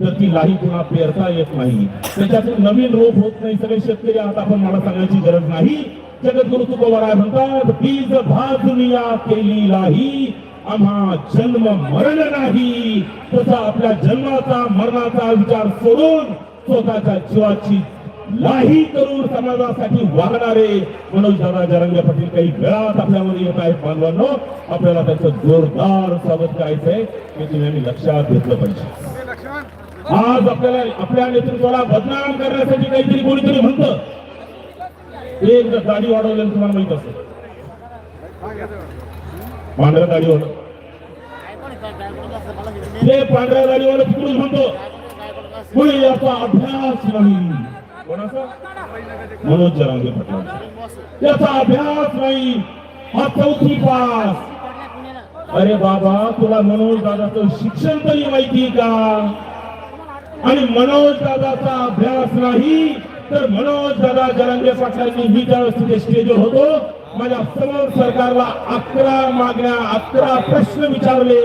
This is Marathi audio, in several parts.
तर ती लाही पुन्हा पेरता येत नाही. त्याच्यातून नवीन रोप होत नाही. सगळे शेतकरी आता आपण मला सांगायची गरज नाही. जगद्गुरु तुकोबराय म्हणतात बीज भाजुनिया केली लाही. आम्हा जन्म मरण नाही. तसा आपल्या जन्माचा मरणाचा विचार सोडून स्वतःच्या जीवाची लाही करून समाजासाठी वागणारे मनोज दादा जरंगे पाटील काही वेळात आपल्यावर येत आहेत. बांधवांनो आपल्याला त्याचं जोरदार स्वागत करायचंय. हे तुम्ही आम्ही लक्षात घेतलं पाहिजे. आज आपल्याला आपल्या नेतृत्वाला बदनाम करण्यासाठी काहीतरी कोणीतरी म्हणतं. एक जर दाढी वाढवलेलं तुम्हाला माहीत असत पांढऱ्या दाढीवर ते पांढऱ्या दाढीवर तिकडून म्हणतो कोणी याचा अभ्यास नाही. मनोज जरांगे पाटील याचा अभ्यास नाही. हा चौथी पास. अरे बाबा तुला मनोज दादाचं शिक्षण तरी माहिती का? आणि मनोज दादाचा अभ्यास नाही तर मनोज दादा जलंगे पाटलांनी मी ज्यावेळेस तिथे स्टेजवर होतो. माझ्यासमोर सरकारला अकरा मागण्या अकरा प्रश्न विचारले.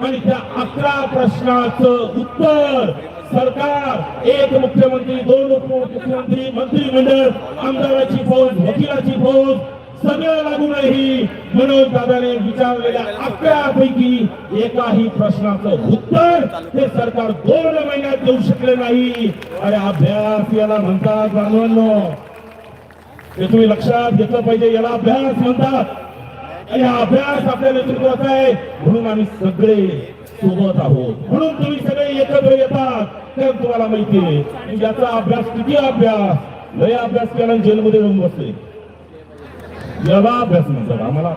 आणि त्या अकरा प्रश्नाचं उत्तर सरकार एक मुख्यमंत्री दोन उपमुख्यमंत्री मंत्रिमंडळ आमदाराची फौज वकिलाची फौज सगळं लागूनही मनोज दादाने विचारलेल्या अकरा पैकी एकाही प्रश्नाचं उत्तर हे सरकार दोन महिन्यात देऊ शकले नाही. अरे अभ्यास याला म्हणतात बांधवांनो हे तुम्ही लक्षात घेतलं पाहिजे याला अभ्यास म्हणतात. आणि हा अभ्यास आपल्या नेतृत्वाचा आहे. म्हणून आम्ही सगळे सोबत आहोत. म्हणून तुम्ही सगळे एकत्र येतात. तर तुम्हाला माहितीये याचा अभ्यास किती अभ्यास लय अभ्यास केला जेलमध्ये जाऊन बसले. म्हणतात. आम्हाला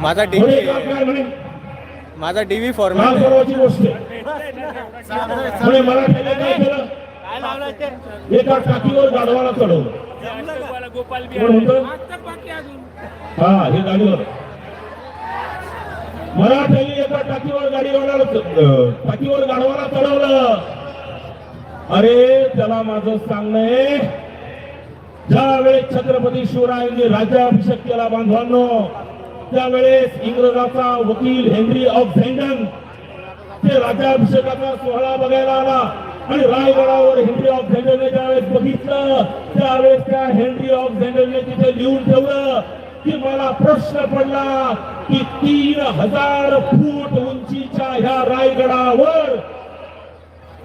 माझा डीव्ही माझा डीव्ही फॉर्मॅट गोष्ट एका टाकीवर गाढवाला चढवलं. गोपाल हा हे गाडीवर मराठ्यांनी एका टाकीवर गाडीवाला टाकीवर गाडवाला चढवलं. अरे त्याला माझं सांगणं ज्यावेळेस छत्रपती शिवरायांनी राज्याभिषेक केला बांधवांनो त्यावेळेस इंग्रजाचा वकील हेनरी ऑफ झेंडन ते राज्याभिषेकाचा सोहळा बघायला आला. आणि रायगडावर हेनरी ऑफ झेंडनने ज्यावेळेस बघितलं त्यावेळेस त्या हेनरी ऑफ झेंडनने तिथे लिहून ठेवलं की मला प्रश्न पडला की तीन हजार फूट उंचीच्या ह्या रायगडावर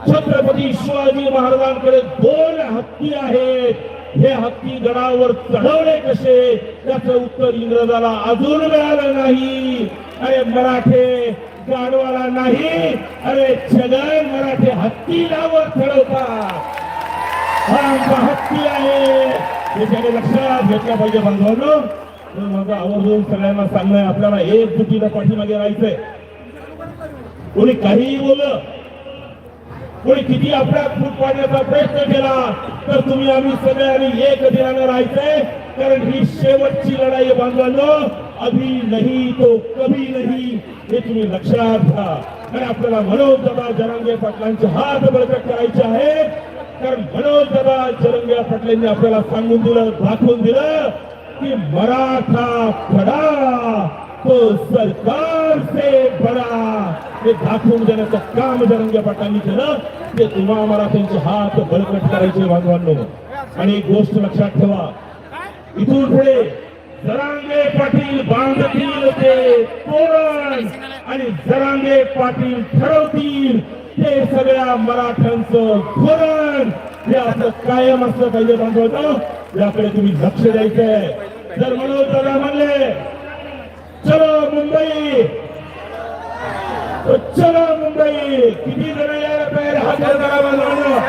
छत्रपती शिवाजी महाराजांकडे दोन हत्ती आहेत. हे हत्ती गडावर चढवले कसे? त्याचं उत्तर इंग्रजाला अजून मिळालं नाही. अरे मराठे गाडवाला नाही. अरे छगन मराठे हत्तीलावर चढवतात. हा आमचा हत्ती आहे. त्याच्याकडे लक्षात घेतलं पाहिजे बांधवांनो म्हणून माझं आवर्जून सगळ्यांना सांगणं आपल्याला एक जुटीला पाठीमागे राहायचंय. कोणी काहीही बोल कोणी किती आपल्या फूट पाडण्याचा प्रयत्न केला तर तुम्ही आम्ही सगळ्यांनी एक ध्यानं राहायचंय. कारण ही शेवटची लढाई बांधवांनो. अभी नाही तो कभी नाही. हे तुम्ही लक्षात घ्या. कारण आपल्याला मनोज दादा जरांगे पाटलांचे हात बळकट करायचे आहे कारण मनोज दादा जरंगे पाटलांनी आपल्याला सांगून दिलं दाखवून दिलं की मराठा फडा तो सरकार से बडा हे दाखवून देण्याचं काम जरंगे पाटलांनी केलं. ते तुम्हा त्यांचे हात बळकट करायचे बांधवांनो. आणि एक गोष्ट लक्षात ठेवा. इथून पुढे जरांगे पाटील बांधतील ते तोरण आणि जरांगे पाटील ठरवतील ते सगळ्या मराठ्यांचं धोरण. हे असं कायम असलं पाहिजे बांधवांनो. याकडे तुम्ही लक्ष द्यायचंय. जर मनोज दादा म्हणले चलो मुंबई चलो मुंबई किती जण यायला तयार हात वर करा बांधवांनो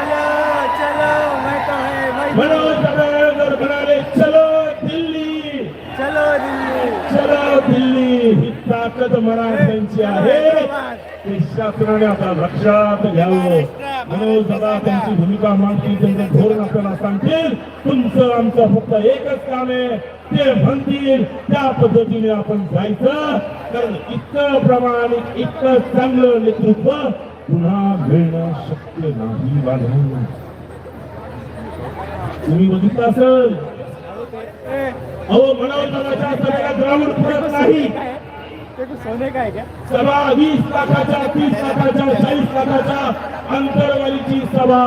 मनोज जर म्हणाले चलो दिल्ली. चलो दिल्ली. चलो दिल्ली. ही ताकद मराठ्यांची आहे. ते शासनाने आता लक्षात घ्यावं. मनोज दादा त्यांची भूमिका मांडतील त्यांचं धोरण आपल्याला सांगतील. तुमचं आमचं फक्त एकच काम आहे ते म्हणतील त्या पद्धतीने आपण जायचं. कारण इतकं प्रामाणिक इतकं चांगलं नेतृत्व पुन्हा मिळणं शक्य नाही बांधवांनो. तुम्ही बघितलं असेल? अहो मनोज दादाच्या सगळ्या ग्राउंड पुरत नाही. सभा वीस लाखाच्या तीस लाखाच्या चाळीस लाखाच्या अंतरवालीची सभा.